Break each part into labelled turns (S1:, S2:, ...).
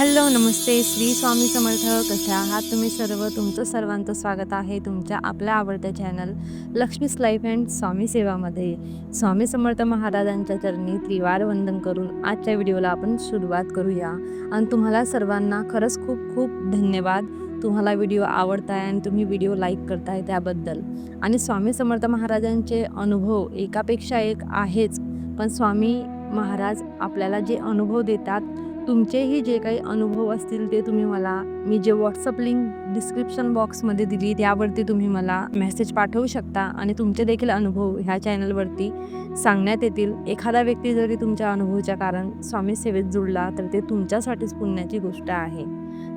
S1: Hello नमस्ते. श्री स्वामी समर्थ. कशा आहात तुम्ही सर्व? तुमचं सर्वांचं स्वागत आहे तुमच्या आपल्या आवडत्या चॅनल लक्ष्मीस लाईफ अँड स्वामी सेवामध्ये. स्वामी समर्थ महाराजांच्या चरणी त्रिवार वंदन करून आजच्या व्हिडिओला आपण सुरुवात करूया. आणि तुम्हाला सर्वांना खरंच खूप खूप धन्यवाद. तुम्हाला व्हिडिओ आवडताय आणि तुम्ही व्हिडिओ लाईक करताय त्याबद्दल. आणि स्वामी समर्थ महाराजांचे अनुभव एकापेक्षा एक आहेच. पण स्वामी महाराज आपल्याला जे अनुभव देतात तुमचेही जे काही अनुभव असतील ते तुम्ही मला मी जे व्हॉट्सअप लिंक डिस्क्रिप्शन बॉक्समध्ये दिली त्यावरती तुम्ही मला मेसेज पाठवू शकता आणि तुमचे देखील अनुभव ह्या चॅनलवरती सांगण्यात येतील. एखादा व्यक्ती जरी तुमच्या अनुभवाच्या कारण स्वामी सेवेत जुळला तर ते तुमच्यासाठीच पुण्याची गोष्ट आहे.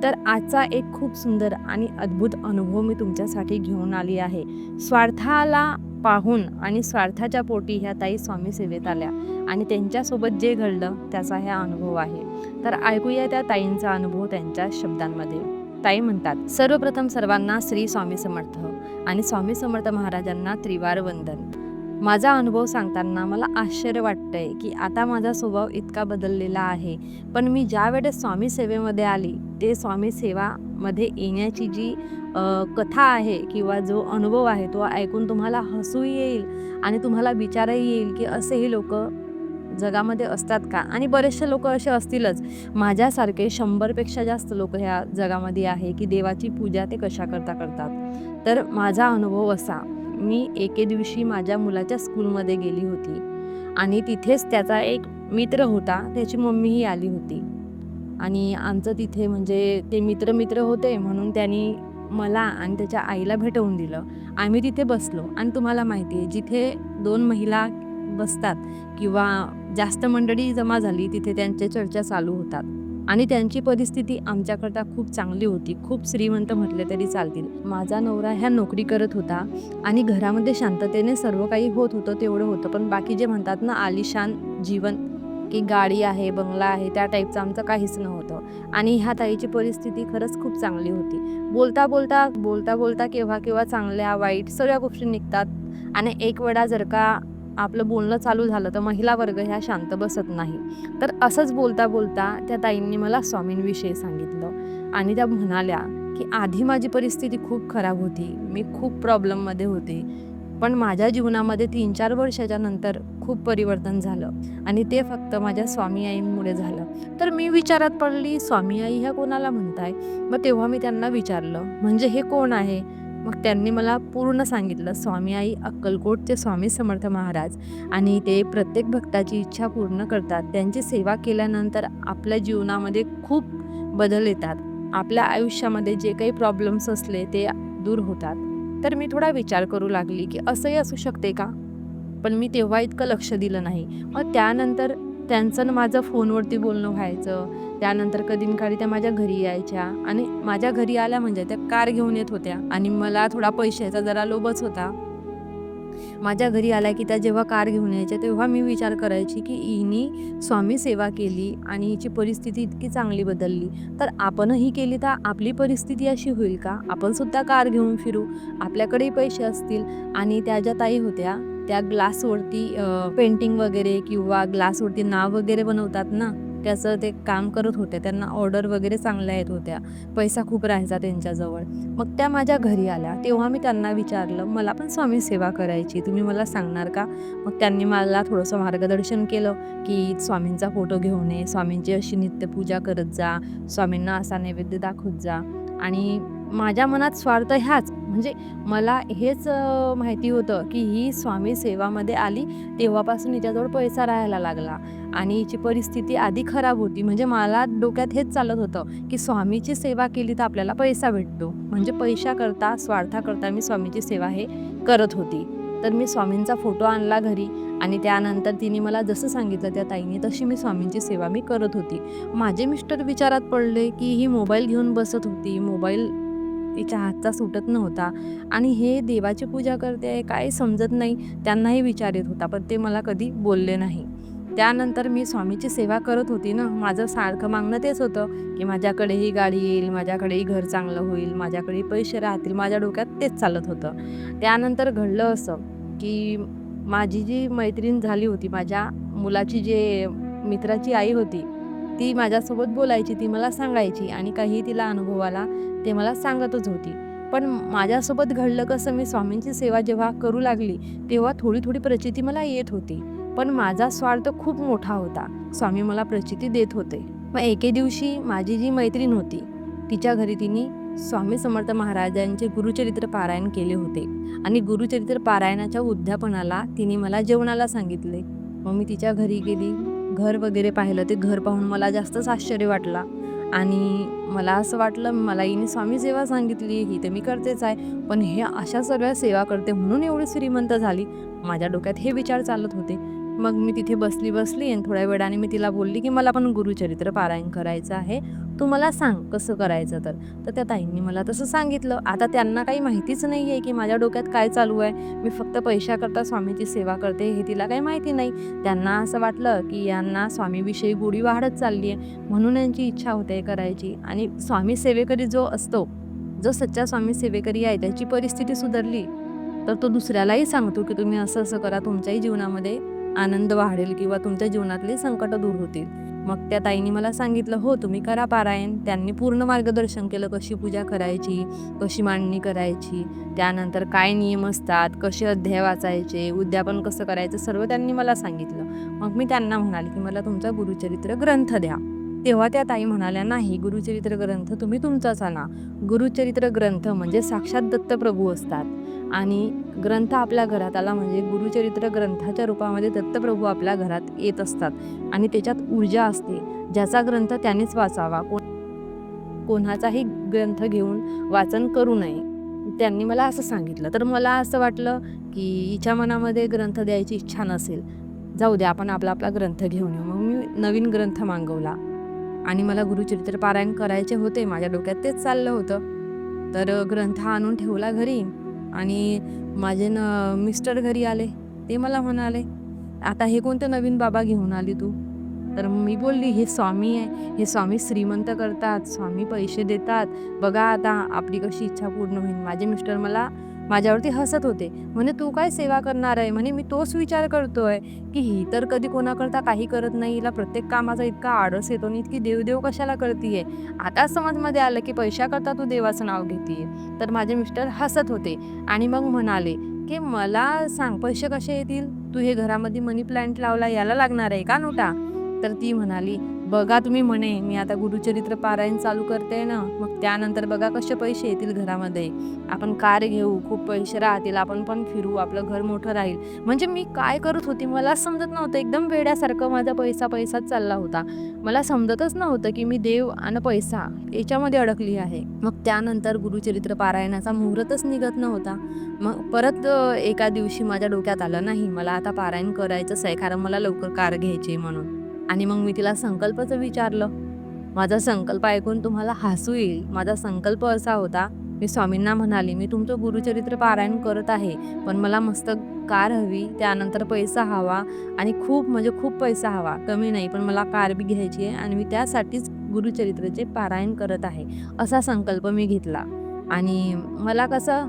S1: तर आजचा एक खूप सुंदर आणि अद्भुत अनुभव मी तुमच्यासाठी घेऊन आली आहे. स्वार्थाला पाहून आणि स्वार्थाच्या पोटी ह्या ताई स्वामी सेवेत आल्या. आणि त्यांच्यासोबत जे घडलं त्याचा हा अनुभव आहे. तर ऐकूया त्या ताईंचा अनुभव त्यांच्या शब्दांमध्ये. ताई म्हणतात सर्वप्रथम सर्वांना श्री स्वामी समर्थ आणि स्वामी समर्थ महाराजांना त्रिवार वंदन. माझा अनुभव सांगताना मला आश्चर्य वाटतंय की आता माझा स्वभाव इतका बदललेला आहे. पण मी ज्या वेळेस स्वामी सेवेमध्ये आली ते स्वामी सेवामध्ये येण्याची जी कथा आहे किंवा जो अनुभव आहे तो ऐकून तुम्हाला हसूही येईल आणि तुम्हाला विचारही येईल की असेही लोक जगामध्ये असतात का? आणि बरेचसे लोक असे असतीलच. माझ्यासारखे शंभरपेक्षा जास्त लोक ह्या जगामध्ये आहे की देवाची पूजा ते कशा करता करतात. तर माझा अनुभव असा मी एके दिवशी माझ्या मुलाच्या स्कूलमध्ये गेली होती आणि तिथेच त्याचा एक मित्र होता त्याची मम्मीही आली होती. आणि आमचं तिथे म्हणजे ते मित्र मित्र होते म्हणून त्यांनी मला आणि त्याच्या आईला भेटवून दिलं. आम्ही तिथे बसलो आणि तुम्हाला माहिती आहे जिथे दोन महिला बसतात किंवा जास्त मंडळी जमा झाली तिथे त्यांच्या चर्चा चालू होतात. आणि त्यांची परिस्थिती आमच्याकरता खूप चांगली होती. खूप श्रीमंत म्हटले तरी चालतील. माझा नवरा ह्या नोकरी करत होता आणि घरामध्ये शांततेने सर्व काही होत होतं तेवढं होतं. पण बाकी जे म्हणतात ना आलिशान जीवन की गाडी आहे बंगला आहे त्या टाईपचं आमचं काहीच नव्हतं. आणि ह्या ताईची परिस्थिती खरंच खूप चांगली होती. बोलता बोलता बोलता बोलता केव्हा केव्हा चांगल्या वाईट सगळ्या गोष्टी निघतात. आणि एक वेळा जर का आपलं बोलणं चालू झालं तर महिला वर्ग ह्या शांत बसत नाही. तर असंच बोलता बोलता त्या ताईंनी मला स्वामींविषयी सांगितलं. आणि त्या म्हणाल्या की आधी माझी परिस्थिती खूप खराब होती. मी खूप प्रॉब्लेममध्ये होते. पण माझ्या जीवनामध्ये तीन चार वर्षाच्या नंतर खूप परिवर्तन झालं आणि ते फक्त माझ्या स्वामी आईंमुळे झालं. तर मी विचारात पडली स्वामी आई ह्या कोणाला म्हणताय? मग तेव्हा मी त्यांना विचारलं म्हणजे हे कोण आहे? मग त्यांनी मला पूर्ण सांगितलं स्वामी आई अक्कलकोटचे स्वामी समर्थ महाराज आणि ते प्रत्येक भक्ताची इच्छा पूर्ण करतात. त्यांची सेवा केल्यानंतर आपल्या जीवनामध्ये खूप बदल येतात. आपल्या आयुष्यामध्ये जे काही प्रॉब्लेम्स असले ते दूर होतात. तर मी थोडा विचार करू लागली की असंही असू शकते का? पण मी तेव्हा इतकं लक्ष दिलं नाही. मग त्यानंतर त्यांचं माझं फोनवरती बोलणं व्हायचं. त्यानंतर कधी काळी त्या माझ्या घरी यायच्या आणि माझ्या घरी आल्या म्हणजे त्या कार घेऊन येत होत्या आणि मला थोडा पैशाचा जरा लोभच होता. माझ्या घरी आल्या की त्या जेव्हा कार घेऊन यायच्या तेव्हा मी विचार करायची की हिनी स्वामी सेवा केली आणि हिची परिस्थिती इतकी चांगली बदलली. तर आपणही केली तर आपली परिस्थिती अशी होईल का? आपण सुद्धा कार घेऊन फिरू. आपल्याकडेही पैसे असतील. आणि त्या ज्या ताई होत्या त्या ग्लासवरती पेंटिंग वगैरे किंवा ग्लासवरती नाव वगैरे बनवतात ना? त्याचं ते काम करत होते. त्यांना ऑर्डर वगैरे चांगल्या येत होत्या. पैसा खूप राहायचा त्यांच्याजवळ. मग त्या माझ्या घरी आल्या. तेव्हा मी त्यांना विचारलं मला पण स्वामी सेवा करायची. तुम्ही मला सांगणार का? मग त्यांनी मला थोडंसं मार्गदर्शन केलं की स्वामींचा फोटो घेऊन ये. स्वामींची अशी नित्यपूजा करत जा. स्वामींना असा नैवेद्य दाखवत जा. आणि माझ्या मनात स्वार्थ ह्याच. म्हणजे मला हेच माहिती होतं की ही स्वामी सेवामध्ये आली तेव्हापासून हिच्याजवळ पैसा राहायला लागला आणि हिची परिस्थिती आधी खराब होती. म्हणजे मला डोक्यात हेच चालत होतं की स्वामीची सेवा केली तर आपल्याला पैसा भेटतो. म्हणजे पैशाकरता स्वार्थाकरता मी स्वामीची सेवा हे करत होती. तर मी स्वामींचा फोटो आणला घरी आणि त्यानंतर तिने मला जसं सांगितलं त्या ताईने तशी मी स्वामींची सेवा मी करत होती. माझे मिस्टर विचारात पडले की ही मोबाईल घेऊन बसत होती. मोबाईल तिच्या हातचा सुटत नव्हता. आणि हे देवाची पूजा करते आहे काय समजत नाही त्यांनाही विचारित होता पण ते मला कधी बोलले नाही. त्यानंतर मी स्वामीची सेवा करत होती ना माझं सारखं मागणं तेच होतं की माझ्याकडेही गाडी येईल माझ्याकडेही घर चांगलं होईल माझ्याकडे पैसे राहतील माझ्या डोक्यात तेच चालत होतं. त्यानंतर घडलं असं की माझी जी मैत्रीण झाली होती माझ्या मुलाची जे मित्राची आई होती ती माझ्यासोबत बोलायची ती मला सांगायची आणि काही तिला अनुभव आला ते मला सांगतच होती. पण माझ्यासोबत घडलं कसं मी स्वामींची सेवा जेव्हा करू लागली तेव्हा थोडी थोडी प्रचिती मला येत होती. पण माझा स्वार्थ खूप मोठा होता. स्वामी मला प्रचिती देत होते. मग एके दिवशी माझी जी मैत्रीण होती तिच्या घरी तिने स्वामी समर्थ महाराजांचे गुरुचरित्र पारायण केले होते आणि गुरुचरित्र पारायणाच्या उद्यापनाला तिने मला जेवणाला सांगितले. मग मी तिच्या घरी गेली. घर वगैरे पाहिलं ते घर पाहून मला जास्तच आश्चर्य वाटला. आणि मला असं वाटलं मला हिने स्वामी सेवा सांगितली ही तर मी करतेच आहे पण हे अशा सर्व सेवा करते म्हणून एवढी श्रीमंत झाली. माझ्या डोक्यात हे विचार चालत होते. मग मी तिथे बसली बसली आणि थोड्या वेळाने मी तिला बोलली की मला पण गुरुचरित्र पारायण करायचं आहे. तू मला सांग कसं करायचं तर. तर त्या ताईंनी मला तसं सांगितलं. आता त्यांना काही माहितीच नाही आहे की माझ्या डोक्यात काय चालू आहे. मी फक्त पैशाकरता स्वामीची सेवा करते हे तिला काही माहिती नाही. त्यांना असं वाटलं की यांना स्वामीविषयी गोडी वाढत चालली आहे. म्हणून यांची इच्छा होते करायची. आणि स्वामी सेवेकरी जो असतो जो सच्चा स्वामी सेवेकरी आहे त्याची परिस्थिती सुधारली. तर तो दुसऱ्यालाही सांगतो की तुम्ही असं असं करा तुमच्याही जीवनामध्ये आनंद वाढेल किंवा तुमच्या जीवनातले संकट दूर होतील. मग त्या ताईने मला सांगितलं हो तुम्ही करा पारायण. त्यांनी पूर्ण मार्गदर्शन केलं कशी पूजा करायची कशी मांडणी करायची त्यानंतर काय नियम असतात कसे अध्याय वाचायचे उद्यापन कसं करायचं सर्व त्यांनी मला सांगितलं. मग मी त्यांना म्हणाले की मला तुमचा गुरुचरित्र ग्रंथ द्या. तेव्हा त्या ताई म्हणाल्या नाही गुरुचरित्र ग्रंथ तुम्ही तुमचाच आणा. गुरुचरित्र ग्रंथ म्हणजे साक्षात दत्तप्रभू असतात. आणि ग्रंथ आपल्या घरात आला म्हणजे गुरुचरित्र ग्रंथाच्या रूपामध्ये दत्तप्रभू आपल्या घरात येत असतात. आणि त्याच्यात ऊर्जा असते. ज्याचा ग्रंथ त्यानेच वाचावा. कोण कोणाचाही ग्रंथ घेऊन वाचन करू नये. त्यांनी मला असं सांगितलं. तर मला असं वाटलं की हिच्या मनामध्ये ग्रंथ द्यायची इच्छा नसेल. जाऊ दे आपण आपला आपला ग्रंथ घेऊन येऊ. मग मी नवीन ग्रंथ मागवला. आणि मला गुरुचरित्र पारायण करायचे होते माझ्या डोक्यात तेच चाललं होतं. तर ग्रंथ आणून ठेवला घरी आणि माझे न मिस्टर घरी आले ते मला म्हणाले आता हे कोणते नवीन बाबा घेऊन आली तू? तर मी बोलली हे स्वामी आहे हे स्वामी श्रीमंत करतात स्वामी पैसे देतात. बघा आता आपली कशी इच्छा पूर्ण होईल. माझे मिस्टर मला माझ्यावरती हसत होते. म्हणे तू काय सेवा करणार आहे? म्हणे मी तोच विचार करतोय की ही तर कधी कोणाकरता काही करत नाही. हिला प्रत्येक कामाचा इतका आळस येतो आणि इतकी देवदेव कशाला करतीये? आता समजमध्ये आलं की पैशाकरता तू देवाचं नाव घेतीये. तर माझे मिस्टर हसत होते आणि मग म्हणाले की मला सांग पैसे कसे येतील? तू हे घरामध्ये मनी प्लांट लावला याला लागणार आहे का नोटा? तर ती म्हणाली बघा तुम्ही म्हणे मी आता गुरुचरित्र पारायण चालू करते ना मग त्यानंतर बघा कसे पैसे येतील घरामध्ये. आपण कार घेऊ खूप पैसे राहतील आपण पण फिरू आपलं घर मोठं राहील. म्हणजे मी काय करत होती मला समजत नव्हतं. एकदम वेड्यासारखं माझा पैसा पैसाच चालला होता. मला समजतच नव्हतं की मी देव आणि पैसा याच्यामध्ये अडकली आहे. मग त्यानंतर गुरुचरित्र पारायणाचा मुहूर्तच निघत नव्हता. मग परत एका दिवशी माझ्या डोक्यात आलं नाही मला आता पारायण करायचंच आहे कारण मला लवकर कार घ्यायची आहे म्हणून. आणि मग मी तिला संकल्पचं विचारलं. माझा संकल्प ऐकून तुम्हाला हसू येईल. माझा संकल्प असा होता मी स्वामींना म्हणाले मी तुमचं गुरुचरित्र पारायण करत आहे पण मला मस्त कार हवी त्यानंतर पैसा हवा आणि खूप म्हणजे खूप पैसा हवा. कमी नाही पण मला कार बी घ्यायची आहे आणि मी त्यासाठीच गुरुचरित्राचे पारायण करत आहे असा संकल्प मी घेतला. आणि मला कसं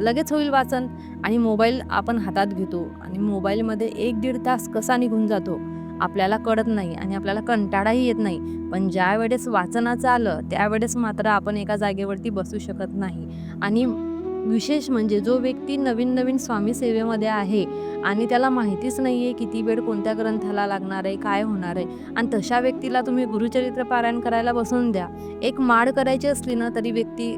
S1: लगेच होईल वाचन आणि मोबाईल आपण हातात घेतो आणि मोबाईलमध्ये एक दीड तास कसा निघून जातो? आपल्याला कळत नाही आणि आपल्याला कंटाळाही येत नाही. पण ज्या वेळेस वाचनाचं आलं त्यावेळेस मात्र आपण एका जागेवरती बसू शकत नाही. आणि विशेष म्हणजे जो व्यक्ती नवीन नवीन स्वामी सेवेमध्ये आहे आणि त्याला माहितीच नाही आहे किती वेळ कोणत्या ग्रंथाला लागणार आहे काय होणार आहे आणि तशा व्यक्तीला तुम्ही गुरुचरित्र पारायण करायला बसून द्या. एक माळ करायची असली ना तरी व्यक्ती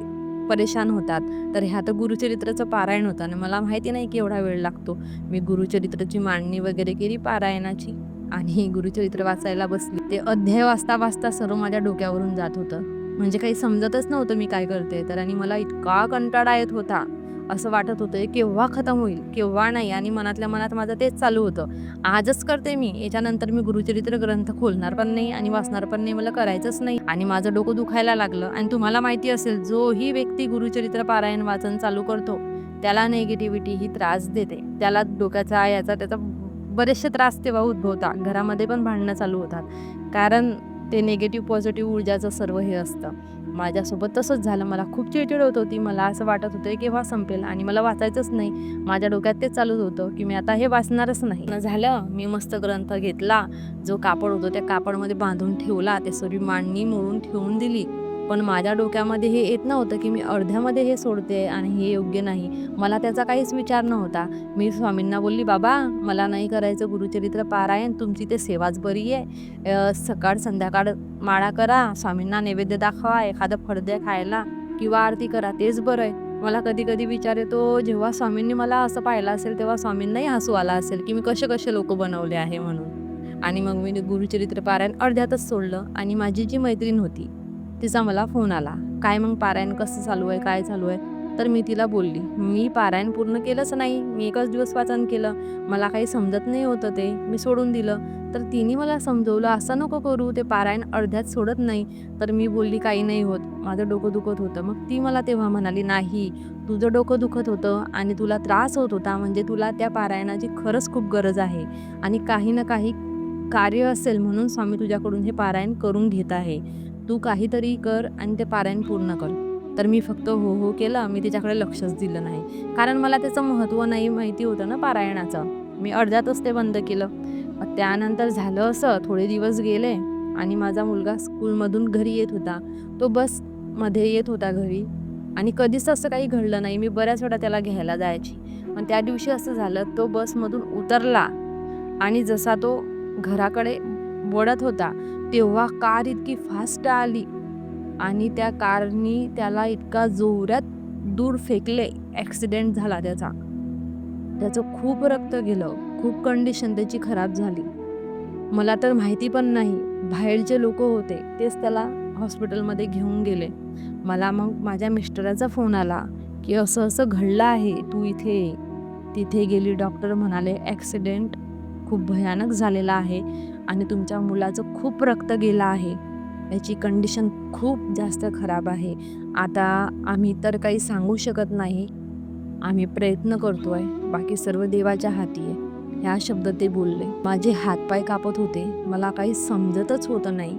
S1: परेशान होतात. तर ह्या तर गुरुचरित्राचं पारायण होतं आणि मला माहिती नाही की एवढा वेळ लागतो. मी गुरुचरित्राची मांडणी वगैरे केली पारायणाची. आणि गुरुचरित्र वाचायला बसली. ते अध्याय वाचता वाचता सर्व माझ्या डोक्यावरून जात होतं. म्हणजे काही समजतच नव्हतं मी काय करते. तर आणि मला इतका कंटाळा येत होता. असं वाटत होतं केव्हा खतम होईल? केव्हा नाही? आणि मनातल्या मनात माझं तेच चालू होतं. आजच करते मी. याच्यानंतर मी गुरुचरित्र ग्रंथ खोलणार पण नाही आणि वाचणार पण नाही. मला करायचंच नाही. आणि माझं डोकं दुखायला लागलं. आणि तुम्हाला माहिती असेल जोही व्यक्ती गुरुचरित्र पारायण वाचन चालू करतो त्याला नेगेटिव्हिटी ही त्रास देते. त्याला डोक्याचा याचा त्याचा बरेचसे त्रास तेव्हा उद्भवतात. घरामध्ये पण भांडणं चालू होतात. कारण ते निगेटिव्ह पॉझिटिव्ह ऊर्जाचं सर्व हे असतं. माझ्यासोबत तसंच झालं. मला खूप चिडचिड होत होती. मला असं वाटत होतं केव्हा संपेल? आणि मला वाचायचंच नाही. माझ्या डोक्यात तेच चालूच होतं की मी आता हे वाचणारच नाही. झालं मी मस्त ग्रंथ घेतला. जो कापड होतो त्या कापडमध्ये बांधून ठेवला. ते सगळी मांडणी मोडून ठेवून दिली. पण माझ्या डोक्यामध्ये हे येत नव्हतं की मी अर्ध्यामध्ये हे सोडते आणि हे योग्य नाही. मला त्याचा काहीच विचार नव्हता. मी स्वामींना बोलली बाबा मला नाही करायचं गुरुचरित्र पारायण तुमची ते सेवाच बरी आहे. सकाळ संध्याकाळ माळा करा स्वामींना नैवेद्य दाखवा एखादं फळद्या खायला किंवा आरती करा तेच बरं आहे. मला कधी कधी विचार येतो जेव्हा स्वामींनी मला असं पाहिलं असेल तेव्हा स्वामींनाही हसू आला असेल की मी कसे कसे लोक बनवले आहे म्हणून. आणि मग मी गुरुचरित्र पारायण अर्ध्यातच सोडलं आणि माझी जी मैत्रीण होती तिचा मला फोन आला. काय मग पारायण कसं चालू आहे काय चालू आहे? तर मी तिला बोलली मी पारायण पूर्ण केलंच नाही. मी एकच दिवस वाचन केलं. मला काही समजत नाही होतं ते. मी सोडून दिलं. तर तिने मला समजवलं असं नको करू. ते पारायण अर्ध्यात सोडत नाही. तर मी बोलली काही नाही होत. माझं डोकं दुखत होतं. मग ती मला तेव्हा म्हणाली नाही. तुझं डोकं दुखत होतं आणि तुला त्रास होत होता. म्हणजे तुला त्या पारायणाची खरंच खूप गरज आहे. आणि काही ना काही कार्य असेल म्हणून स्वामी तुझ्याकडून हे पारायण करून घेत आहे. तू काहीतरी कर आणि ते पारायण पूर्ण कर. तर मी फक्त हो हो केलं. मी त्याच्याकडे लक्षच दिलं नाही. कारण मला त्याचं महत्त्व नाही माहिती होतं ना पारायणाचं. मी अर्ध्यातच ते बंद केलं. मग त्यानंतर झालं असं. थोडे दिवस गेले आणि माझा मुलगा स्कूलमधून घरी येत होता. तो बसमध्ये येत होता घरी. आणि कधीच असं काही घडलं नाही. मी बऱ्याच वेळा त्याला घ्यायला जायची. पण त्या दिवशी असं झालं तो बसमधून उतरला. आणि जसा तो घराकडे वळत होता तेव्हा कार इतकी फास्ट आली आणि त्या कारनी त्याला इतका जोरात दूर फेकले. ॲक्सिडेंट झाला त्याचा. त्याचं खूप रक्त गेलं. खूप कंडिशन त्याची खराब झाली. मला तर माहिती पण नाही. बाहेरचे लोक होते तेच त्याला हॉस्पिटलमध्ये घेऊन गेले. मला मग माझ्या मिस्टराचा फोन आला की असं असं घडलं आहे तू इथे ये. तिथे गेली डॉक्टर म्हणाले ॲक्सिडेंट खूप भयानक झालेला आहे. आणि तुमच्या मुलाचं खूप रक्त गेलं आहे. याची कंडिशन खूप जास्त खराब आहे. आता आम्ही तर काही सांगू शकत नाही. आम्ही प्रयत्न करतो आहे बाकी सर्व देवाच्या हाती आहे. ह्या शब्द ते बोलले. माझे हातपाय कापत होते. मला काही समजतच होतं नाही.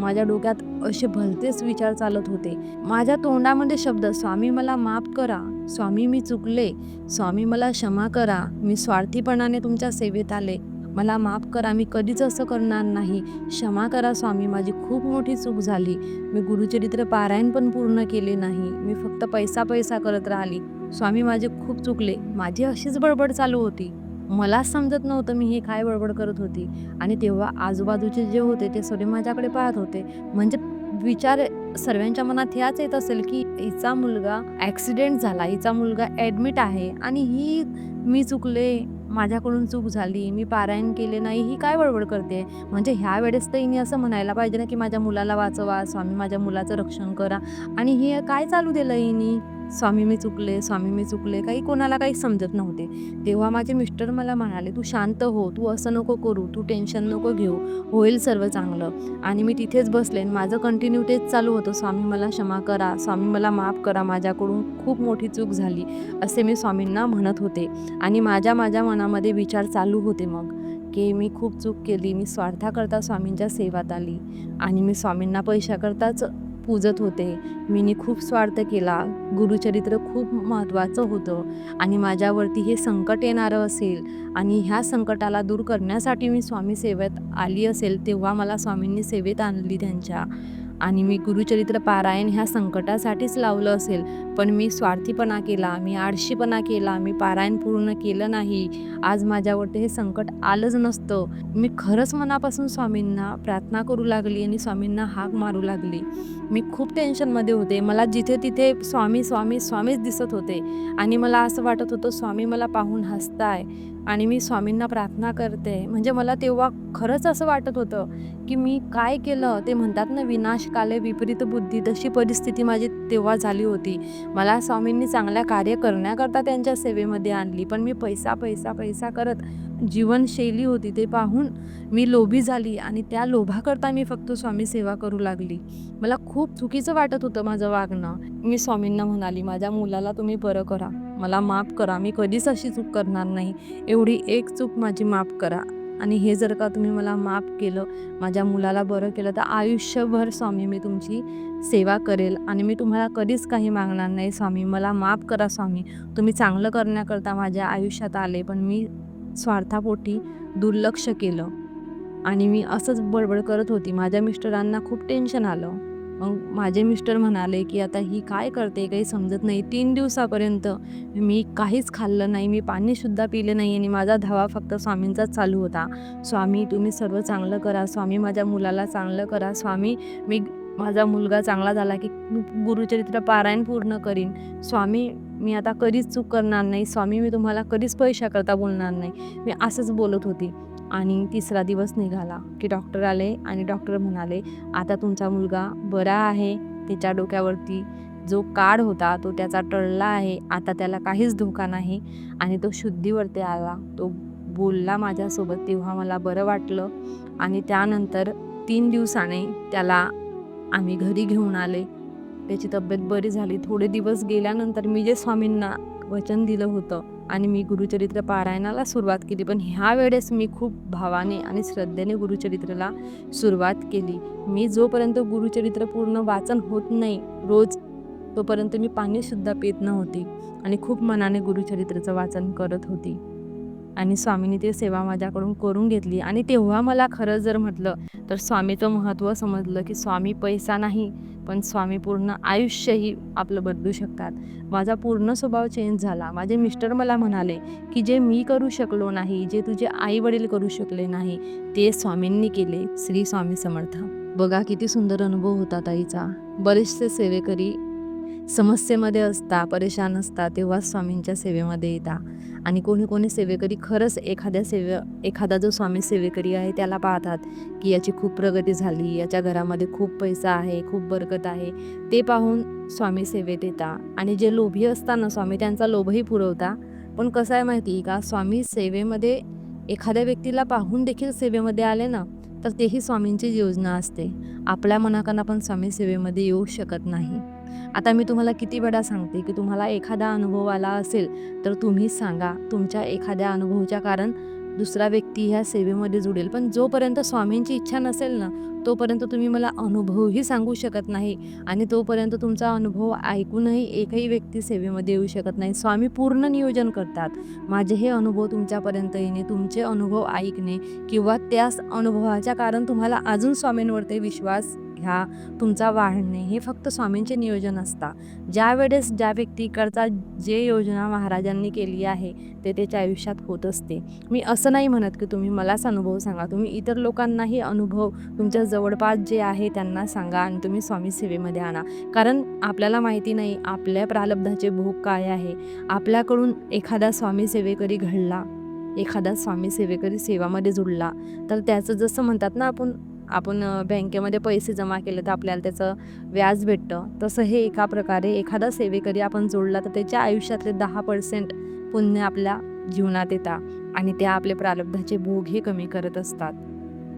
S1: माझ्या डोक्यात असे भलतेच विचार चालत होते. माझ्या तोंडामध्ये शब्द स्वामी मला माफ करा. स्वामी मी चुकले. स्वामी मला क्षमा करा. मी स्वार्थीपणाने तुमच्या सेवेत आले. मला माफ करा मी कधीच असं करणार नाही. क्षमा करा स्वामी माझी खूप मोठी चूक झाली. मी गुरुचरित्र पारायण पण पूर्ण केले नाही. मी फक्त पैसा पैसा करत राहिली. स्वामी माझे खूप चुकले. माझी अशीच बडबड चालू होती. मलाच समजत नव्हतं मी हे काय बडबड करत होती. आणि तेव्हा आजूबाजूचे जे होते ते सगळे माझ्याकडे पाहत होते. म्हणजे विचार सर्वांच्या मनात ह्याच येत असेल की हिचा मुलगा ॲक्सिडेंट झाला हिचा मुलगा ॲडमिट आहे आणि ही मी चुकले माझ्याकडून चूक झाली मी पारायण केले नाही ही काय बडबड करते? म्हणजे ह्या वेळेस तर हिने असं म्हणायला पाहिजे ना की माझ्या मुलाला वाचवा स्वामी माझ्या मुलाचं रक्षण करा. आणि हे काय चालू दिलं हिनी? स्वामी मी चुकले स्वामी मी चुकले काही कोणाला काही समजत नव्हते. तेव्हा माझे मिस्टर मला म्हणाले तू शांत हो तू असं नको करू तू टेन्शन नको घेऊ होईल सर्व चांगलं. आणि मी तिथेच बसले आणि माझं कंटिन्यू तेच चालू होतं. स्वामी मला क्षमा करा स्वामी मला माफ करा माझ्याकडून खूप मोठी चूक झाली असे मी स्वामींना म्हणत होते. आणि माझ्या माझ्या मनामध्ये विचार चालू होते मग की मी खूप चूक केली मी स्वार्थाकरता स्वामींच्या सेवात आली. आणि मी स्वामींना पैशाकरताच पूजत होते. मीनी खूप स्वार्थ केला. गुरुचरित्र खूप महत्त्वाचं होतं. आणि माझ्यावरती हे संकट येणारं असेल आणि ह्या संकटाला दूर करण्यासाठी मी स्वामी सेवेत आली असेल तेव्हा मला स्वामींनी सेवेत आणली त्यांच्या. आणि मी गुरुचरित्र पारायण ह्या संकटासाठीच लावलं असेल पण मी स्वार्थीपणा केला मी आळशीपणा केला मी पारायण पूर्ण केलं नाही. आज माझ्यावरती हे संकट आलंच नसतं. मी खरंच मनापासून स्वामींना प्रार्थना करू लागली आणि स्वामींना हाक मारू लागली. मी खूप टेन्शनमध्ये होते. मला जिथे तिथे स्वामी स्वामी स्वामीच दिसत होते. आणि मला असं वाटत होतं स्वामी मला पाहून हसताय. आणि मी स्वामींना प्रार्थना करते. म्हणजे मला तेव्हा खरंच असं वाटत होतं की मी काय केलं? ते म्हणतात ना विनाशकाले विपरीत बुद्धी. तशी परिस्थिती माझी तेव्हा झाली होती. मला स्वामींनी चांगल्या कार्य करण्याकरता त्यांच्या सेवेमध्ये आणली. पण मी पैसा पैसा पैसा करत जीवनशैली होती ते पाहून मी लोभी झाली आणि त्या लोभाकरता मी फक्त स्वामी सेवा करू लागली. मला खूप चुकीचं वाटत होतं माझं वागणं. मी स्वामींना म्हणाली माझ्या मुलाला तुम्ही बरं करा. मला माफ करा. मी कधीच अशी चूक करणार नाही. एवढी एक चूक माझी माफ करा. आणि हे जर का तुम्ही मला माफ केलं माझ्या मुलाला बरं केलं तर आयुष्यभर स्वामी मी तुमची सेवा करेल आणि मी तुम्हाला कधीच काही मागणार नाही स्वामी. मला माफ करा स्वामी. तुम्ही चांगलं करण्याकरता माझ्या आयुष्यात आले पण मी स्वार्थापोटी दुर्लक्ष केलं. आणि मी असंच बडबड करत होती. माझ्या मिस्टरांना खूप टेन्शन आलं. मग माझे मिस्टर म्हणाले की आता ही काय करते? काही समजत नाही. तीन दिवसापर्यंत मी काहीच खाल्लं नाही. मी पाणीसुद्धा पिले नाही. आणि माझा धावा फक्त स्वामींचाच चालू होता. स्वामी तुम्ही सर्व चांगलं करा. स्वामी माझ्या मुलाला चांगलं करा. स्वामी मी माझा मुलगा चांगला झाला की गुरुचरित्र पारायण पूर्ण करीन. स्वामी मी आता कधीच चूक करणार नाही. स्वामी मी तुम्हाला कधीच पैशाकरता बोलणार नाही. मी असंच बोलत होती. आणि तिसरा दिवस निघाला की डॉक्टर आले आणि डॉक्टर म्हणाले आता तुमचा मुलगा बरा आहे. त्याच्या डोक्यावरती जो काड होता तो त्याचा टळला आहे. आता त्याला काहीच धोका नाही. आणि तो शुद्धीवरती आला. तो बोलला माझ्यासोबत तेव्हा मला बरं वाटलं. आणि त्यानंतर तीन दिवसाने त्याला आम्ही घरी घेऊन आले. त्याची तब्येत बरी झाली. थोडे दिवस गेल्यानंतर मी जे स्वामींना वचन दिलं होतं आणि मी गुरुचरित्र पारायणाला सुरुवात केली पण ह्या वेळेस मी खूप भावाने आणि श्रद्धेने गुरुचरित्रला सुरुवात केली. मी जोपर्यंत गुरुचरित्र पूर्ण वाचन होत नाही रोज तोपर्यंत मी पाणीसुद्धा पित नव्हती आणि खूप मनाने गुरुचरित्राचं वाचन करत होती. आणि स्वामीने ते सेवा माझ्याकडून करून घेतली. आणि तेव्हा मला खरं जर म्हटलं तर स्वामीचं महत्त्व समजलं की स्वामी पैसा नाही पण स्वामी पूर्ण आयुष्यही आपलं बदलू शकतात. माझा पूर्ण स्वभाव चेंज झाला. माझे मिस्टर मला म्हणाले की जे मी करू शकलो नाही जे तुझे आई वडील करू शकले नाही ते स्वामींनी केले. श्री स्वामी समर्थ. बघा किती सुंदर अनुभव होता ताईचा. बरेचसे सेवेकरी समस्येमध्ये असता परेशान असता तेव्हा स्वामींच्या सेवेमध्ये येता. आणि कोणी कोणी सेवेकरी खरंच एखाद्या सेवे एखादा जो स्वामी सेवेकरी आहे त्याला पाहतात की याची खूप प्रगती झाली याच्या घरामध्ये खूप पैसा आहे खूप बरकत आहे. ते पाहून स्वामी सेवेत येता. आणि जे लोभी असताना स्वामी त्यांचा लोभही पुरवता. पण कसं आहे माहिती का? स्वामी सेवेमध्ये एखाद्या व्यक्तीला पाहून देखील सेवेमध्ये आले ना तर तेही स्वामींचीच योजना असते. आपल्या मनाकांना पण स्वामी सेवेमध्ये येऊ शकत नाही. आता मी तुम्हाला किती वेळा सांगते की तुम्हाला एखादा अनुभव आला असेल तर तुम्ही सांगा. तुमच्या एखाद्या अनुभवाच्या कारण दुसरा व्यक्ती ह्या सेवेमध्ये जुडेल. पण जोपर्यंत स्वामींची इच्छा नसेल ना तोपर्यंत तुम्ही मला अनुभवही सांगू शकत नाही आणि तोपर्यंत तुमचा अनुभव ऐकूनही एकही व्यक्ती सेवेमध्ये येऊ शकत नाही. स्वामी पूर्ण नियोजन करतात. माझे हे अनुभव तुमच्यापर्यंत येणे तुमचे अनुभव ऐकणे किंवा त्याच अनुभवाच्या कारण तुम्हाला अजून स्वामींवरती विश्वास घ्या तुमचा वाढणे हे फक्त स्वामींचे नियोजन असता. ज्या वेळेस ज्या व्यक्तीकडचा जे योजना महाराजांनी केली आहे ते त्याच्या आयुष्यात होत असते. मी असं नाही म्हणत की तुम्ही मलाच अनुभव सांगा. तुम्ही इतर लोकांनाही अनुभव तुमच्या जवळपास जे आहे त्यांना सांगा आणि तुम्ही स्वामी सेवेमध्ये आणा. कारण आपल्याला माहिती नाही आपल्या प्रालब्धाचे भोग काय आहे? आपल्याकडून एखादा स्वामी सेवेकरी घडला एखादा स्वामी सेवेकरी सेवामध्ये जुळला तर त्याचं जसं म्हणतात ना आपण आपण बँकेमध्ये पैसे जमा केले तर आपल्याला त्याचं व्याज भेटतं. तसं हे एका प्रकारे एखादा सेवेकरी आपण जोडला तर त्याच्या आयुष्यातले दहा पर्सेंट पुण्य आपल्या जीवनात येतात आणि त्या आपले प्रारब्धाचे भोगही कमी करत असतात.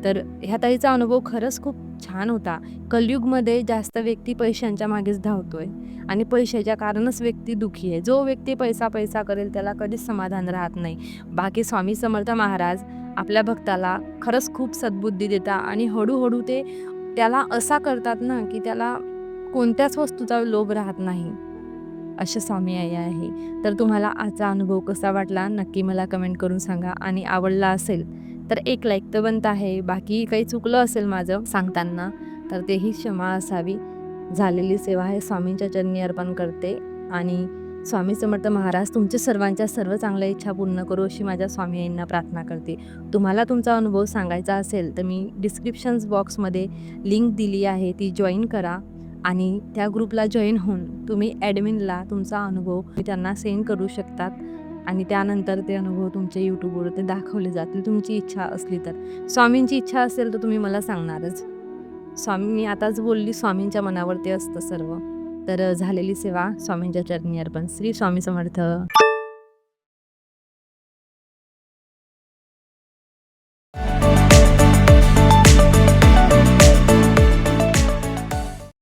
S1: तर ह्या ताईचा अनुभव खरंच खूप छान होता. कलयुगमध्ये जास्त व्यक्ती पैशांच्या मागेच धावतोय आणि पैशाच्या कारणच व्यक्ती दुखी आहे. जो व्यक्ती पैसा पैसा करेल त्याला कधीच समाधान राहत नाही. बाकी स्वामी समर्थ महाराज आपल्या भक्ताला खरंच खूप सद्बुद्धी देता आणि हळूहळू ते त्याला असा करतात ना की त्याला कोणत्याच वस्तूचा लोभ राहत नाही. असे स्वामी आई आहे. तर तुम्हाला आजचा अनुभव कसा वाटला नक्की मला कमेंट करून सांगा. आणि आवडला असेल तर एक लाईक तर बनत आहे. बाकी काही चुकलं असेल माझं सांगताना तर तेही क्षमा असावी. झालेली सेवा हे स्वामींच्या चरणी अर्पण करते. आणि स्वामी समर्थ महाराज तुमच्या सर्वांच्या सर्व चांगल्या इच्छा पूर्ण करू अशी माझ्या स्वामी आईंना प्रार्थना करते. तुम्हाला तुमचा अनुभव सांगायचा असेल तर मी डिस्क्रिप्शन्स बॉक्समध्ये लिंक दिली आहे ती जॉईन करा आणि त्या ग्रुपला जॉईन होऊन तुम्ही ॲडमिनला तुमचा अनुभव त्यांना सेंड करू शकतात आणि त्यानंतर ते अनुभव तुमच्या यूट्यूबवर ते दाखवले जातील तुमची इच्छा असली तर. स्वामींची इच्छा असेल तर तुम्ही मला सांगणारच. स्वामी मी आताच बोलली स्वामींच्या मनावरती असतं सर्व. तर झालेली सेवा स्वामींच्या चरणी अर्पण. श्री स्वामी समर्थ.